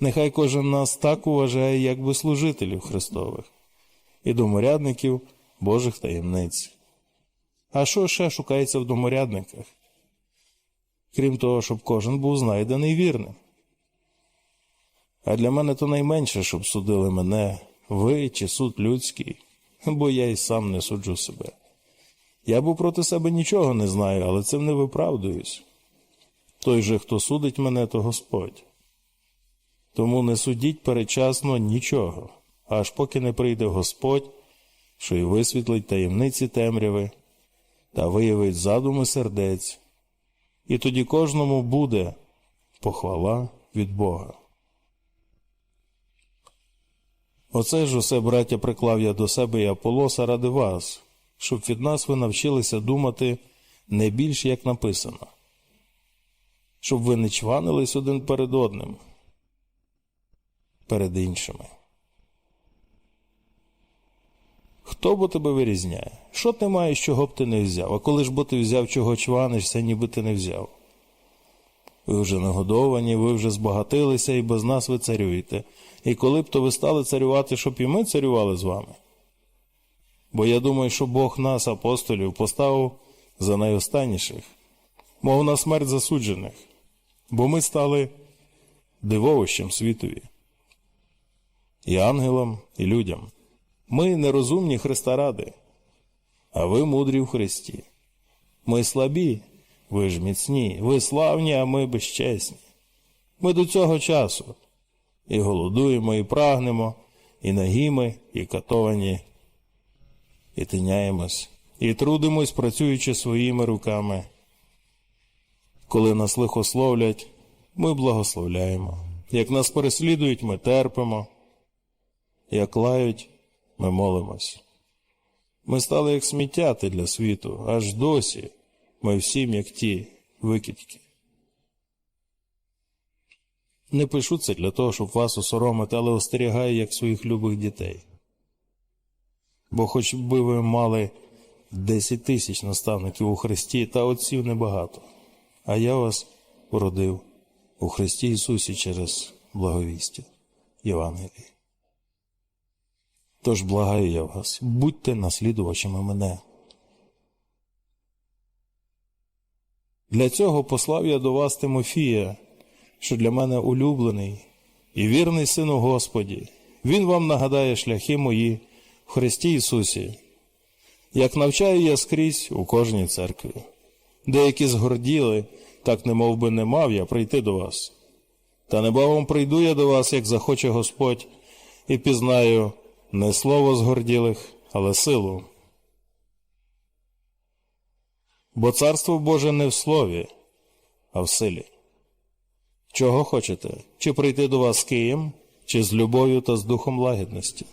Нехай кожен нас так уважає, як служителів Христових і доморядників Божих таємниць. А що ще шукається в доморядниках? Крім того, щоб кожен був знайдений вірним. А для мене то найменше, щоб судили мене, ви чи суд людський, бо я й сам не суджу себе. Я бо проти себе нічого не знаю, але цим не виправдуюсь. Той же, хто судить мене, то Господь. Тому не судіть перечасно нічого, аж поки не прийде Господь, що й висвітлить таємниці темряви та виявить задуми сердець, і тоді кожному буде похвала від Бога. Оце ж усе, браття, приклав я до себе і Аполоса ради вас, щоб від нас ви навчилися думати не більш як написано, щоб ви не чванились один перед одним, перед іншими. Хто бо тебе вирізняє? Що ти маєш, чого б ти не взяв? А коли ж бо ти взяв, чого чванишся, ніби ти не взяв? Ви вже нагодовані, ви вже збагатилися і без нас ви царюєте. І коли б то ви стали царювати, щоб і ми царювали з вами? Бо я думаю, що Бог нас, апостолів, поставив за найостанніших, мов на смерть засуджених, бо ми стали дивовищем світові, і ангелам, і людям. Ми нерозумні Христа ради, а ви мудрі в Христі. Ми слабі, ви ж міцні, ви славні, а ми безчесні. Ми до цього часу і голодуємо, і прагнемо, і нагіми, і катовані, і тиняємось, і трудимось, працюючи своїми руками. Коли нас лихословлять, ми благословляємо. Як нас переслідують, ми терпимо, як лають, ми молимось. Ми стали як сміттяти для світу, аж досі ми всім, як ті викидьки. Не пишу це для того, щоб вас осоромити, але остерігаю як своїх любих дітей. Бо хоч би ви мали 10 тисяч наставників у Христі, та отців небагато, а я вас породив у Христі Ісусі через благовістя Євангелії. Тож благаю я вас, будьте наслідувачами мене. Для цього послав я до вас Тимофія, що для мене улюблений і вірний син у Господі. Він вам нагадає шляхи мої в Христі Ісусі, як навчаю я скрізь у кожній церкві. Деякі згорділи, так не би не мав я прийти до вас. Та небавом прийду я до вас, як захоче Господь, і пізнаю не слово згорділих, але силу. Бо царство Боже не в слові, а в силі. Чого хочете? Чи прийти до вас з Києм, чи з любов'ю та з духом лагідності?